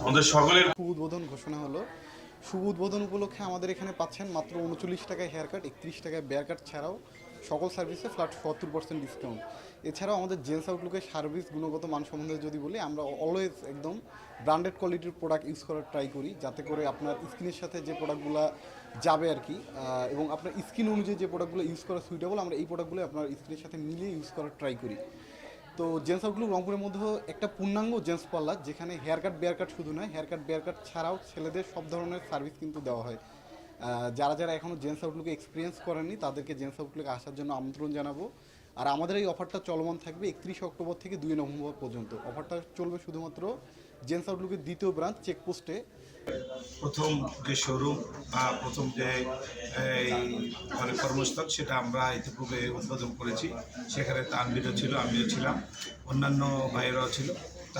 আমাদের সকলের উদ্বোধন ঘোষণা হলো। শুভ উদ্বোধন উপলক্ষে আমাদের এখানে পাচ্ছেন মাত্র উনচল্লিশ টাকায় হেয়ার কাট একত্রিশ টাকায় বেয়ার কাট ছাড়াও সকল সার্ভিসে ফ্ল্যাট সত্তর পার্সেন্ট ডিসকাউন্ট এছাড়াও আমাদের জেন্টস আউটলুকের সার্ভিস গুণগত মান সম্বন্ধে যদি বলি, আমরা অলওয়েজ একদম ব্র্যান্ডেড কোয়ালিটির প্রোডাক্ট ইউজ করার ট্রাই করি, যাতে করে আপনার স্কিনের সাথে যে প্রোডাক্টগুলো যাবে আর কি এবং আপনার স্কিন অনুযায়ী যে প্রোডাক্টগুলো ইউজ করা সুইটেবল আমরা এই প্রোডাক্টগুলো আপনার স্কিনের সাথে মিলিয়ে ইউজ করার ট্রাই করি। তো জেন্টস আউটলুক রংপুরের মধ্যে একটা পূর্ণাঙ্গ জেন্টস পার্লার যেখানে হেয়ার কাট বেয়ার কাট শুধু নয় হেয়ার কাট বেয়ার কাট ছাড়াও ছেলেদের সব ধরনের সার্ভিস কিন্তু দেওয়া হয়। যারা যারা এখনও জেন্টস আউটলুকে এক্সপিরিয়েন্স করেননি, তাদেরকে জেন্টস আউটলুকে আসার জন্য আমন্ত্রণ জানাব। আর আমাদের এই অফারটা চলমান থাকবে একত্রিশ অক্টোবর থেকে দুই নভেম্বর পর্যন্ত। অফারটা চলবে শুধুমাত্র জেন্টস আউটলুকের দ্বিতীয় ব্রাঞ্চ চেকপোস্টে প্রথম যে শোরুম বা প্রথম যে, এই মানে কর্মস্থল, সেটা আমরা ইতিপূর্বে উদ্বোধন করেছি। সেখানে তানবিরও ছিল, আমিও ছিলাম। অন্যান্য ভাইয়েরাও ছিল।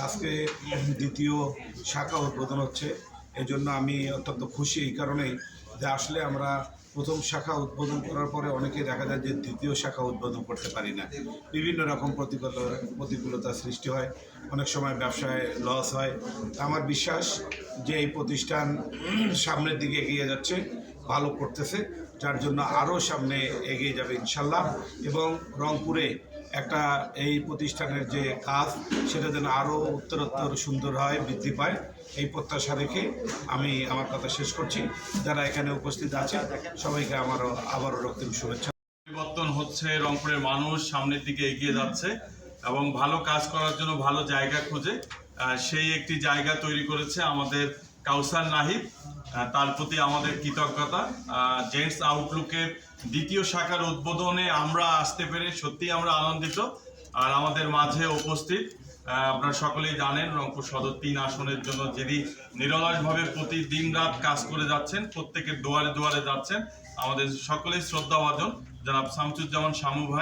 আজকে দ্বিতীয় শাখা উদ্বোধন হচ্ছে। এই জন্য আমি অত্যন্ত খুশি এই কারণেই যে আসলে আমরা প্রথম শাখা উদ্বোধন করার পরে অনেকে দেখা যায় যে দ্বিতীয় শাখা উদ্বোধন করতে পারি না। বিভিন্ন রকম প্রতিকূল প্রতিকূলতার সৃষ্টি হয়। অনেক সময় ব্যবসায় লস হয়। আমার বিশ্বাস যে এই প্রতিষ্ঠান সামনের দিকে এগিয়ে যাচ্ছে, ভালো করতেছে, যার জন্য আরও সামনে এগিয়ে যাবে ইনশাল্লাহ। এবং রংপুরে একটা এই প্রতিষ্ঠানের যে কাজ, সেটা যেন আরও উত্তরোত্তর সুন্দর হয়, বৃদ্ধি পায়, এই প্রত্যাশা রেখে আমি আমার কথা শেষ করছি। যারা এখানে উপস্থিত আছে সবাইকে আমারও আবারও রক্তিম শুভেচ্ছা। পরিবর্তন হচ্ছে, রংপুরের মানুষ সামনের দিকে এগিয়ে যাচ্ছে এবং ভালো কাজ করার জন্য ভালো জায়গা খুঁজে সেই একটি জায়গা তৈরি করেছে আমাদের কাউসার নাহিদ। তার প্রতি আমাদের কৃতজ্ঞতা। জেন্টস আউটলুকের দ্বিতীয় শাখার উদ্বোধনে আমরা আসতে পেরে সত্যি আমরা আনন্দিত আর আমাদের মাঝে উপস্থিত। আপনারা সকলেই জানেন রংপুর সদর তিন আসনের জন্য যিনি নিরলসভাবে প্রতিদিন রাত কাজ করে যাচ্ছেন, প্রত্যেকের দুয়ারে দুয়ারে যাচ্ছেন। আমাদের সকলেই শ্রদ্ধাভাজন। জনাব শামসুজ্জামান শামু ভাই।